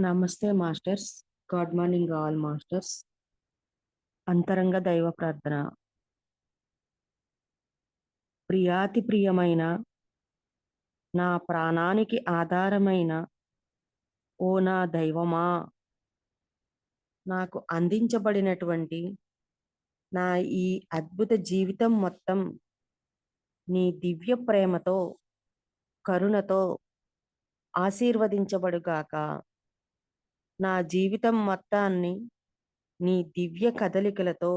నమస్తే masters. Good morning all masters. అంతరంగ దైవ ప్రార్థన. ప్రియాతి ప్రియమైన నా ప్రాణానికి ఆధారమైన ఓ నా దైవమా? నాకు అందించబడినటువంటి నా ఈ అద్భుత జీవితం మొత్తం నీ దివ్య ప్రేమతో కరుణతో ఆశీర్వదించబడుగాక. నా జీవితం మొత్తాన్ని నీ దివ్య కదలికలతో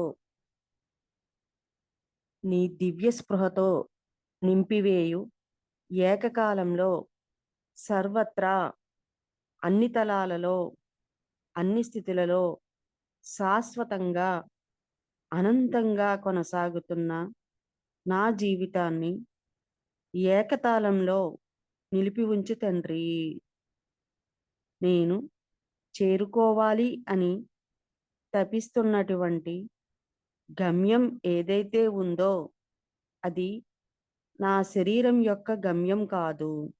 నీ దివ్య స్పృహతో నింపివేయు. ఏకకాలంలో సర్వత్రా అన్ని తలాలలో అన్ని స్థితులలో శాశ్వతంగా అనంతంగా కొనసాగుతున్న నా జీవితాన్ని ఏకతాళంలో నిలిపి ఉంచు తండ్రి. నేను చేరుకోవాలి అని తపిస్తున్నటువంటి గమ్యం ఏదైతే ఉందో అది నా శరీరం యొక్క గమ్యం కాదు.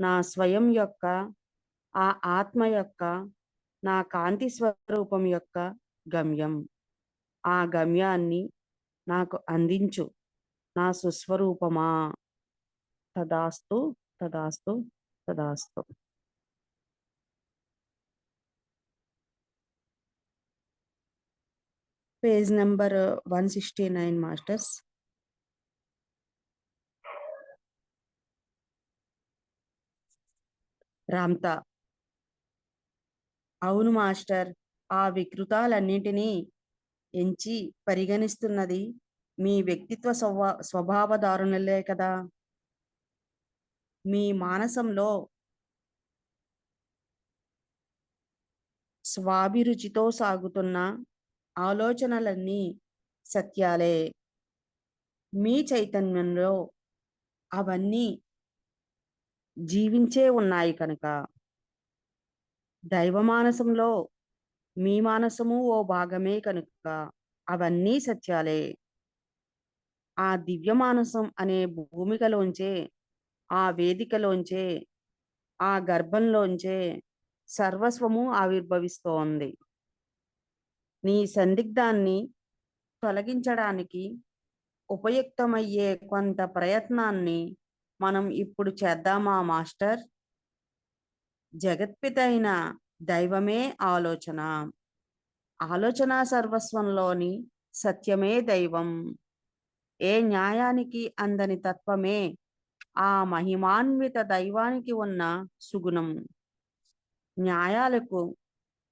నా స్వయం యొక్క ఆ ఆత్మ యొక్క నా కాంతి స్వరూపం యొక్క గమ్యం. ఆ గమ్యాన్ని నాకు అందించు. నా సుస్వరూపమా. తదాస్తు తదాస్తు తదాస్తు. Page number one sixty nine masters. Ramtha. అవును మాస్టర్ ఆ వికృతాలన్నింటినీ ఎంచి పరిగణిస్తున్నది మీ వ్యక్తిత్వ స్వభా స్వభావదారుణలే కదా. మీ మానసంలో స్వాభిరుచితో సాగుతున్న ఆలోచనలన్నీ సత్యాలే. మీ చైతన్యంలో అవన్నీ జీవించే ఉన్నాయి కనుక. దైవ మానసంలో మీ మానసము ఓ భాగమే కనుక అవన్నీ సత్యాలే. ఆ దివ్య మానసం అనే భూమికలోంచే ఆ వేదికలోంచే ఆ గర్భంలోంచే సర్వస్వము ఆవిర్భవిస్తోంది. నీ సందిగ్ధాన్ని తొలగించడానికి ఉపయుక్తమయ్యే కొంత ప్రయత్నాన్ని మనం ఇప్పుడు చేద్దామా మాస్టర్? జగత్పితైన దైవమే ఆలోచన. ఆలోచన సర్వస్వంలోని సత్యమే దైవం. ఏ న్యాయానికి అందని తత్వమే ఆ మహిమాన్విత దైవానికి ఉన్న సుగుణం. న్యాయాలకు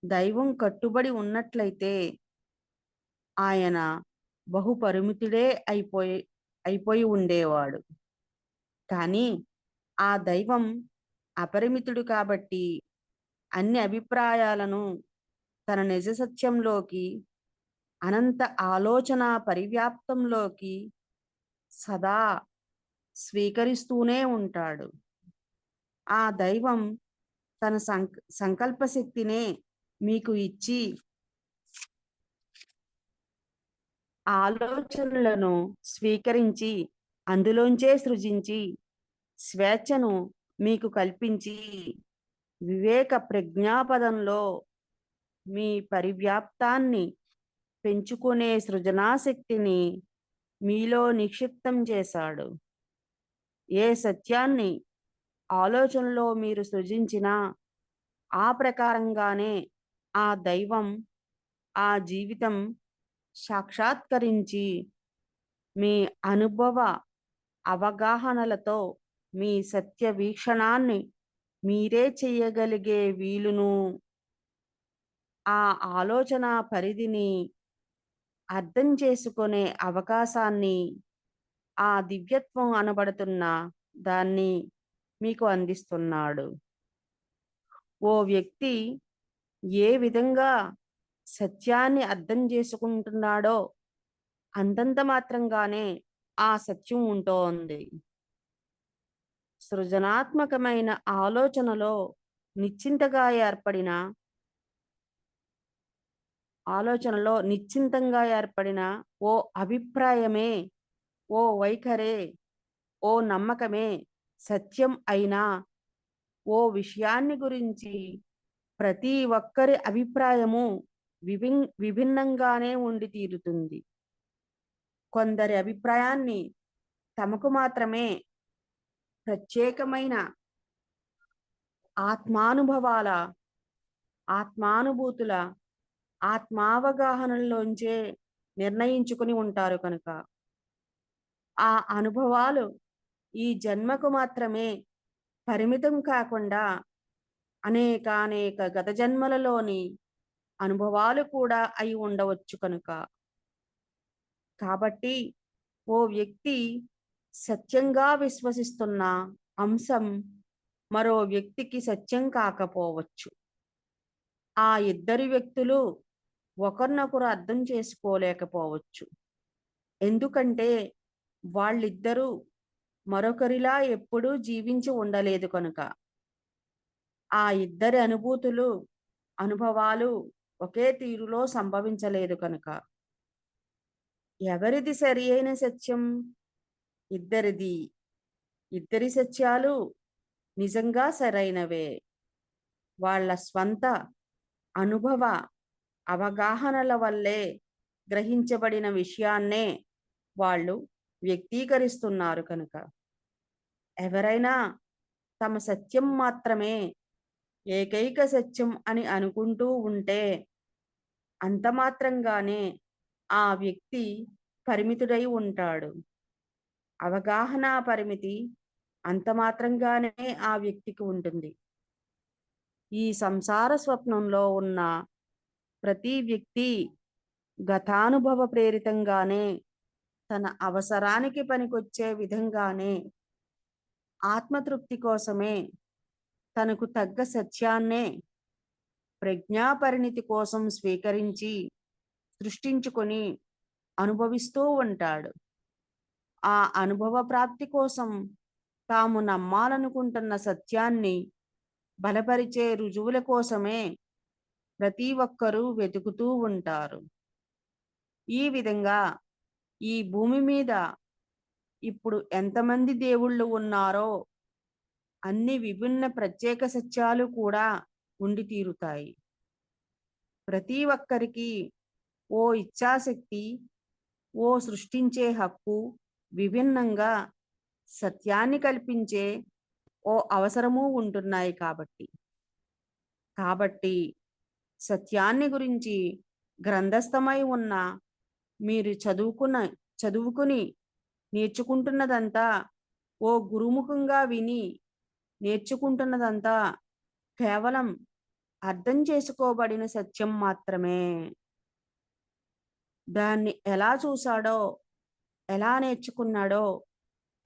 దైవం కట్టుబడి ఉన్నట్లయితే ఆయన బహుపరిమితుడే అయిపోయి అయిపోయి ఉండేవాడు. కానీ ఆ దైవం అపరిమితుడు కాబట్టి అన్ని అభిప్రాయాలను తన నిజ సత్యంలోకి అనంత ఆలోచన పరివ్యాప్తంలోకి సదా స్వీకరిస్తూనే ఉంటాడు. ఆ దైవం తన సంక సంకల్ప శక్తినే మీకు ఇచ్చి ఆలోచనలను స్వీకరించి అందులోంచే సృజించి స్వేచ్ఛను మీకు కల్పించి వివేక ప్రజ్ఞాపదంలో మీ పరివ్యాప్తాన్ని పెంచుకునే సృజనాశక్తిని మీలో నిక్షిప్తం చేశాడు. ఏ సత్యాన్ని ఆలోచనలో మీరు సృజించినా ఆ ప్రకారంగానే ఆ దైవం ఆ జీవితం సాక్షాత్కరించి మీ అనుభవ అవగాహనలతో మీ సత్య వీక్షణాన్ని మీరే చెయ్యగలిగే వీలును ఆ ఆలోచన పరిధిని అర్థం చేసుకునే అవకాశాన్ని ఆ దివ్యత్వం అనబడుతున్న దాన్ని మీకు అందిస్తున్నాడు. ఓ వ్యక్తి ఏ విధంగా సత్యాన్ని అర్థం చేసుకుంటున్నాడో అంతంత మాత్రంగానే ఆ సత్యం ఉంటోంది. సృజనాత్మకమైన ఆలోచనలో నిశ్చింతగా ఏర్పడిన ఆలోచనలో నిశ్చింతంగా ఏర్పడిన ఓ అభిప్రాయమే ఓ వైఖరే ఓ నమ్మకమే సత్యం అయినా ఓ విషయాన్ని గురించి ప్రతి ఒక్కరి అభిప్రాయము విభిన్ విభిన్నంగానే ఉండి తీరుతుంది. కొందరి అభిప్రాయాన్ని తమకు మాత్రమే ప్రత్యేకమైన ఆత్మానుభవాల ఆత్మానుభూతుల ఆత్మావగాహనలోంచే నిర్ణయించుకుని ఉంటారు కనుక. ఆ అనుభవాలు ఈ జన్మకు మాత్రమే పరిమితం కాకుండా అనేకానేక అనేక గత జన్మలలోని అనుభవాలు కూడా అయి ఉండవచ్చు కనుక. కాబట్టి ఓ వ్యక్తి సత్యంగా విశ్వసిస్తున్న అంశం మరో వ్యక్తికి సత్యం కాకపోవచ్చు. ఆ ఇద్దరు వ్యక్తులు ఒకరినొకరు అర్థం చేసుకోలేకపోవచ్చు. ఎందుకంటే వాళ్ళిద్దరూ మరొకరిలా ఎప్పుడూ జీవించి ఉండలేదు కనుక. ఆ ఇద్దరి అనుభూతులు అనుభవాలు ఒకే తీరులో సంభవించలేదు కనుక. ఎవరిది సరి అయిన సత్యం? ఇద్దరిది. ఇద్దరి సత్యాలు నిజంగా సరైనవే. వాళ్ళ స్వంత అనుభవ అవగాహనల వల్లే గ్రహించబడిన విషయాన్నే వాళ్ళు వ్యక్తీకరిస్తున్నారు కనుక. ఎవరైనా తమ సత్యం మాత్రమే ఏకైక సత్యం అని అనుకుంటూ ఉంటే అంత మాత్రంగానే ఆ వ్యక్తి పరిమితుడై ఉంటాడు. అవగాహన పరిమితి అంత మాత్రంగానే ఆ వ్యక్తికి ఉంటుంది. ఈ సంసార స్వప్నంలో ఉన్న ప్రతి వ్యక్తి గతానుభవ ప్రేరితంగానే తన అవసరానికి పనికొచ్చే విధంగానే ఆత్మతృప్తి కోసమే తనకు తగ్గ సత్యాన్నే ప్రజ్ఞాపరిణితి కోసం స్వీకరించి సృష్టించుకొని అనుభవిస్తూ ఉంటాడు. ఆ అనుభవ ప్రాప్తి కోసం తాము నమ్మాలనుకుంటున్న సత్యాన్ని బలపరిచే రుజువుల కోసమే ప్రతి ఒక్కరూ వెతుకుతూ ఉంటారు. ఈ విధంగా ఈ భూమి మీద ఇప్పుడు ఎంతమంది దేవుళ్ళు ఉన్నారో అన్ని విభిన్న ప్రత్యేక సత్యాలు కూడా ఉండి తీరుతాయి. ప్రతి ఒక్కరికి ఓ ఇచ్ఛాశక్తి ఓ సృష్టించే హక్కు విభిన్నంగా సత్యాన్ని కల్పించే ఓ అవసరము ఉంటున్నాయి కాబట్టి. కాబట్టి సత్యాన్ని గురించి గ్రంథస్థమై ఉన్న మీరు చదువుకున్న చదువుకుని నేర్చుకుంటున్నదంతా ఓ గురుముఖంగా విని నేర్చుకుంటున్నదంతా కేవలం అర్థం చేసుకోబడిన సత్యం మాత్రమే. దాన్ని ఎలా చూశాడో ఎలా నేర్చుకున్నాడో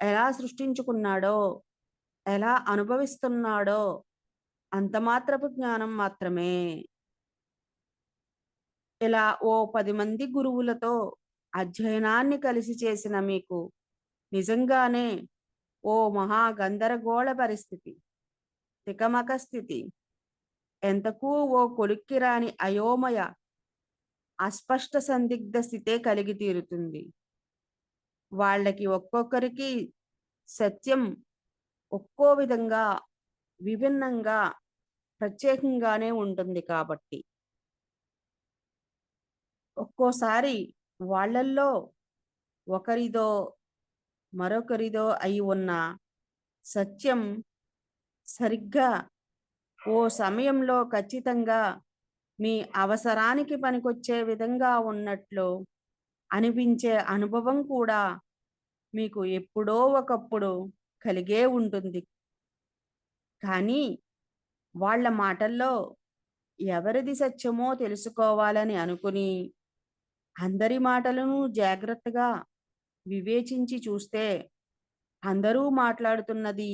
ఎలా సృష్టించుకున్నాడో ఎలా అనుభవిస్తున్నాడో అంత మాత్రపు జ్ఞానం మాత్రమే. ఇలా ఓ పది మంది గురువులతో అధ్యయనాన్ని కలిసి చేసిన మీకు నిజంగానే ఓ మహా గందరగోళ పరిస్థితి. తికమక స్థితి. ఎంతకు ఓ కొలిక్కి రాని అయోమయ అస్పష్ట సందిగ్ధ స్థితే కలిగి తీరుతుంది. వాళ్ళకి ఒక్కొక్కరికి సత్యం ఒక్కో విధంగా విభిన్నంగా ప్రత్యేకంగానే ఉంటుంది కాబట్టి. ఒక్కోసారి వాళ్ళల్లో ఒకరిదో మరొకరిదో అయి ఉన్న సత్యం సరిగ్గా ఓ సమయంలో ఖచ్చితంగా మీ అవసరానికి పనికొచ్చే విధంగా ఉన్నట్లు అనిపించే అనుభవం కూడా మీకు ఎప్పుడో ఒకప్పుడు కలిగే ఉంటుంది. కానీ వాళ్ళ మాటల్లో ఎవరిది సత్యమో తెలుసుకోవాలని అనుకుని అందరి మాటలను జాగ్రత్తగా వివేచించి చూస్తే అందరూ మాట్లాడుతున్నది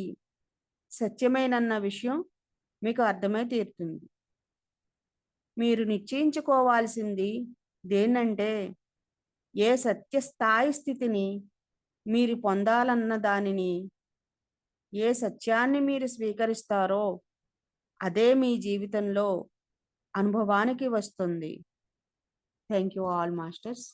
సత్యమేనన్న విషయం మీకు అర్థమై తీరుతుంది. మీరు నిశ్చయించుకోవాల్సింది దేనంటే ఏ సత్యస్థాయి స్థితిని మీరు పొందాలన్న దానిని ఏ సత్యాన్ని మీరు స్వీకరిస్తారో అదే మీ జీవితంలో అనుభవానికి వస్తుంది. Thank you all masters